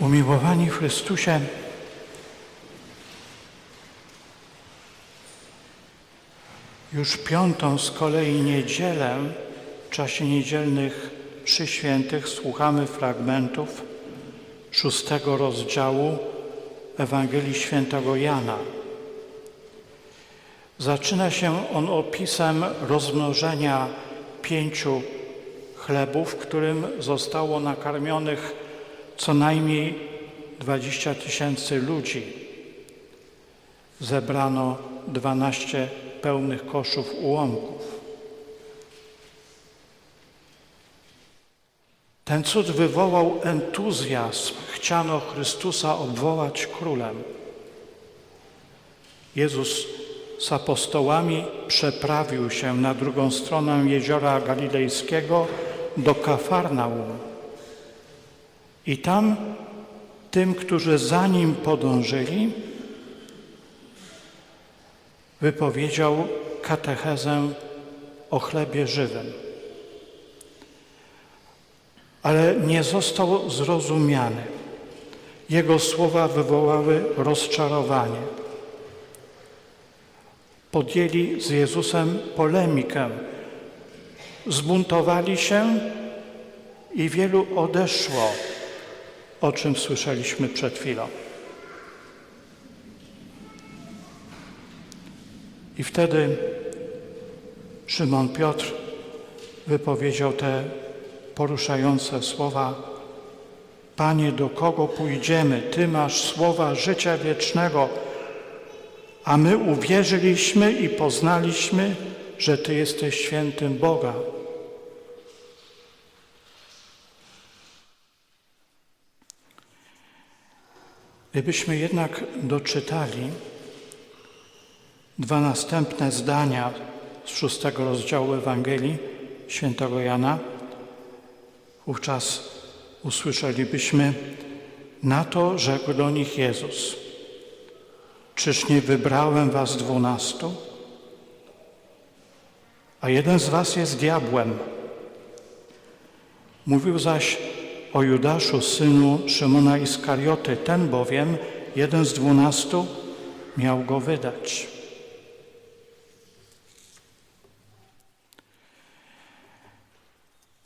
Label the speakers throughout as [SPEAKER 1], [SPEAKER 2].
[SPEAKER 1] Umiłowani Chrystusie, już piątą z kolei niedzielę w czasie niedzielnych przy świętych słuchamy fragmentów szóstego rozdziału Ewangelii Świętego Jana. Zaczyna się on opisem rozmnożenia pięciu chlebów, którym zostało nakarmionych co najmniej 20 tysięcy ludzi. Zebrano 12 pełnych koszów ułomków. Ten cud wywołał entuzjazm. Chciano Chrystusa obwołać królem. Jezus z apostołami przeprawił się na drugą stronę jeziora galilejskiego do Kafarnaum. I tam tym, którzy za nim podążyli, wypowiedział katechezę o chlebie żywym. Ale nie został zrozumiany. Jego słowa wywołały rozczarowanie. Podjęli z Jezusem polemikę. Zbuntowali się i wielu odeszło, o czym słyszeliśmy przed chwilą. I wtedy Szymon Piotr wypowiedział te poruszające słowa: Panie, do kogo pójdziemy? Ty masz słowa życia wiecznego, a my uwierzyliśmy i poznaliśmy, że Ty jesteś świętym Boga. Gdybyśmy jednak doczytali dwa następne zdania z szóstego rozdziału Ewangelii świętego Jana, wówczas usłyszelibyśmy, na to rzekł do nich Jezus, czyż nie wybrałem was dwunastu? A jeden z was jest diabłem. Mówił zaś o Judaszu, synu Szymona Iskarioty, ten bowiem, jeden z dwunastu, miał go wydać.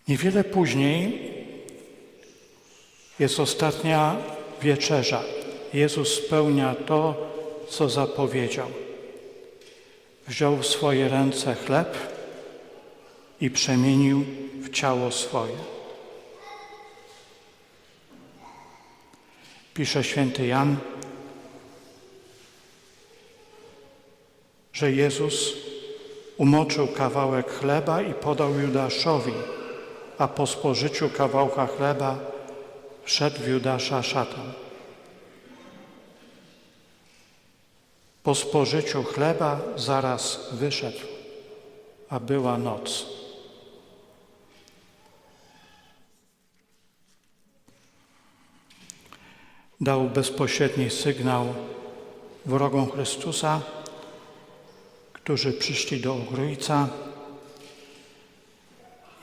[SPEAKER 1] Niewiele później jest ostatnia wieczerza. Jezus spełnia to, co zapowiedział. Wziął w swoje ręce chleb i przemienił w ciało swoje. Pisze święty Jan, że Jezus umoczył kawałek chleba i podał Judaszowi, a po spożyciu kawałka chleba wszedł w Judasza szatan. Po spożyciu chleba zaraz wyszedł, a była noc. Dał bezpośredni sygnał wrogom Chrystusa, którzy przyszli do Ogrójca.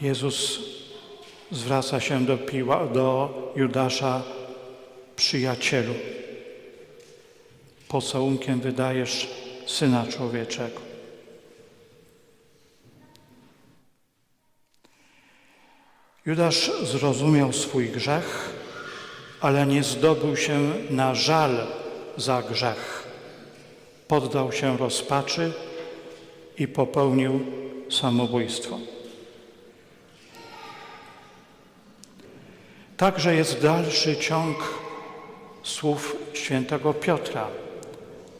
[SPEAKER 1] Jezus zwraca się do, Piła, do Judasza, przyjacielu. Pocałunkiem wydajesz Syna Człowieczego. Judasz zrozumiał swój grzech, ale nie zdobył się na żal za grzech. Poddał się rozpaczy i popełnił samobójstwo. Także jest dalszy ciąg słów świętego Piotra,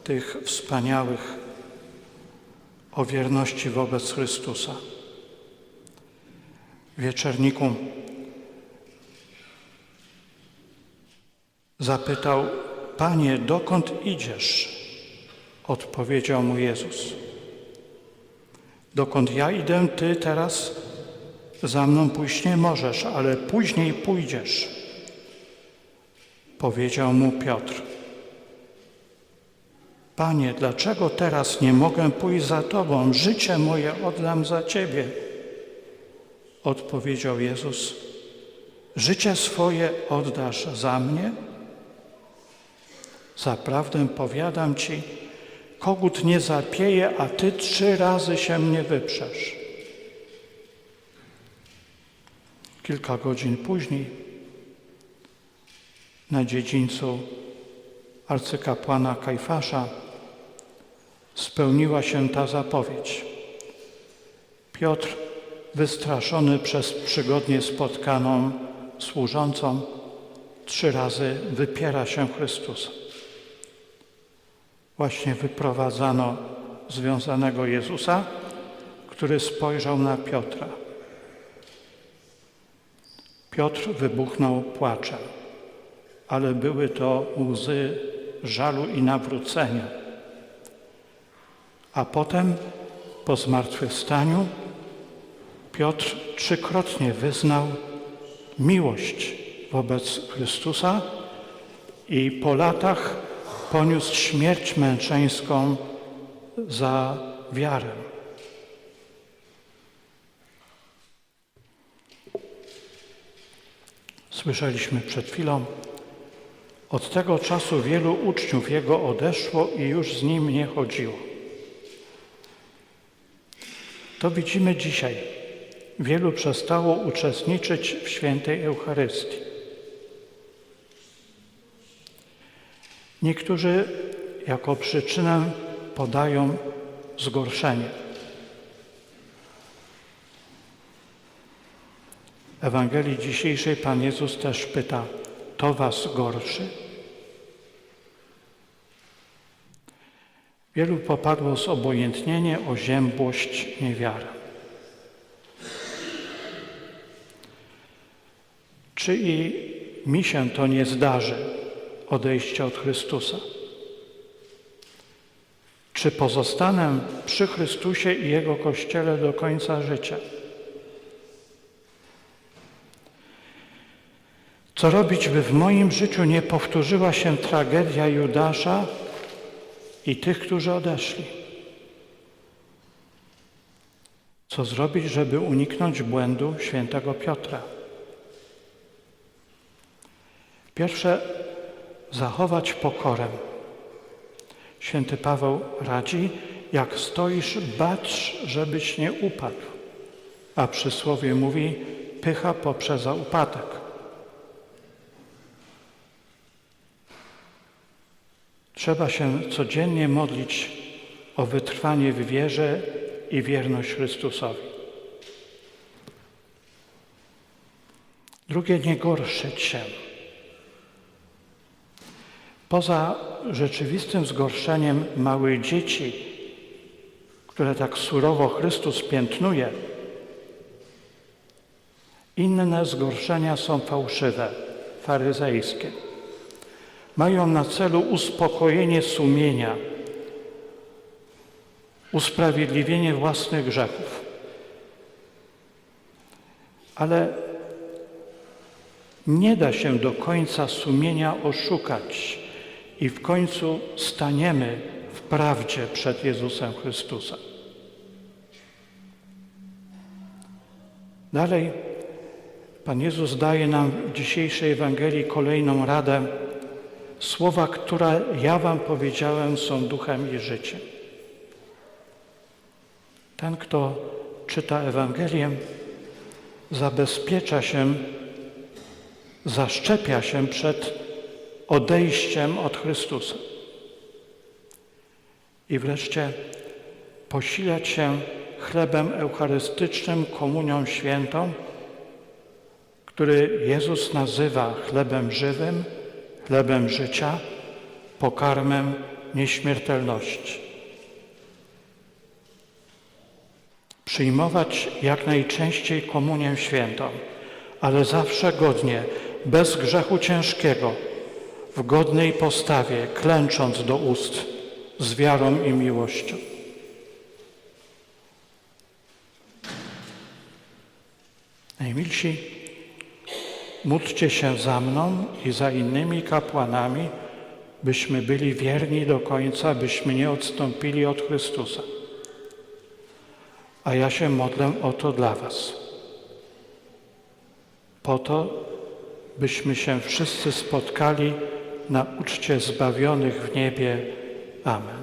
[SPEAKER 1] tych wspaniałych o wierności wobec Chrystusa. Wieczerniku zapytał, Panie, dokąd idziesz? Odpowiedział mu Jezus. Dokąd ja idę, Ty teraz za mną pójść nie możesz, ale później pójdziesz. Powiedział mu Piotr. Panie, dlaczego teraz nie mogę pójść za Tobą? Życie moje oddam za Ciebie. Odpowiedział Jezus. Życie swoje oddasz za mnie? Zaprawdę powiadam ci, kogut nie zapieje, a ty trzy razy się mnie wyprzesz. Kilka godzin później na dziedzińcu arcykapłana Kajfasza spełniła się ta zapowiedź. Piotr, wystraszony przez przygodnie spotkaną służącą, trzy razy wypiera się Chrystusa. Właśnie wyprowadzano związanego Jezusa, który spojrzał na Piotra. Piotr wybuchnął płaczem, ale były to łzy żalu i nawrócenia. A potem, po zmartwychwstaniu, Piotr trzykrotnie wyznał miłość wobec Chrystusa i po latach poniósł śmierć męczeńską za wiarę. Słyszeliśmy przed chwilą, od tego czasu wielu uczniów Jego odeszło i już z Nim nie chodziło. To widzimy dzisiaj. Wielu przestało uczestniczyć w świętej Eucharystii. Niektórzy jako przyczynę podają zgorszenie. W Ewangelii dzisiejszej Pan Jezus też pyta, to was gorszy? Wielu popadło zobojętnienie, oziębłość, niewiara. Czy i mi się to nie zdarzy, odejście od Chrystusa? Czy pozostanę przy Chrystusie i Jego Kościele do końca życia? Co robić, by w moim życiu nie powtórzyła się tragedia Judasza i tych, którzy odeszli? Co zrobić, żeby uniknąć błędu świętego Piotra? Pierwsze, zachować pokorę. Święty Paweł radzi, jak stoisz, bacz, żebyś nie upadł. A przysłowie mówi, pycha poprzedza upadek. Trzeba się codziennie modlić o wytrwanie w wierze i wierność Chrystusowi. Drugie, nie gorszyć się. Poza rzeczywistym zgorszeniem małych dzieci, które tak surowo Chrystus piętnuje, inne zgorszenia są fałszywe, faryzejskie mają na celu uspokojenie sumienia, usprawiedliwienie własnych grzechów. Ale nie da się do końca sumienia oszukać i w końcu staniemy w prawdzie przed Jezusem Chrystusem. Dalej, Pan Jezus daje nam w dzisiejszej Ewangelii kolejną radę, Słowa, które ja Wam powiedziałem, są duchem i życiem. Ten, kto czyta Ewangelię, zabezpiecza się, zaszczepia się przed odejściem od Chrystusa. I wreszcie posilać się chlebem eucharystycznym, komunią świętą, który Jezus nazywa chlebem żywym, chlebem życia, pokarmem nieśmiertelności. Przyjmować jak najczęściej komunię świętą, ale zawsze godnie, bez grzechu ciężkiego, w godnej postawie, klęcząc do ust, z wiarą i miłością. Najmilsi, Módlcie się za mną i za innymi kapłanami, byśmy byli wierni do końca, byśmy nie odstąpili od Chrystusa. A ja się modlę o to dla Was. Po to, byśmy się wszyscy spotkali na uczcie zbawionych w niebie. Amen.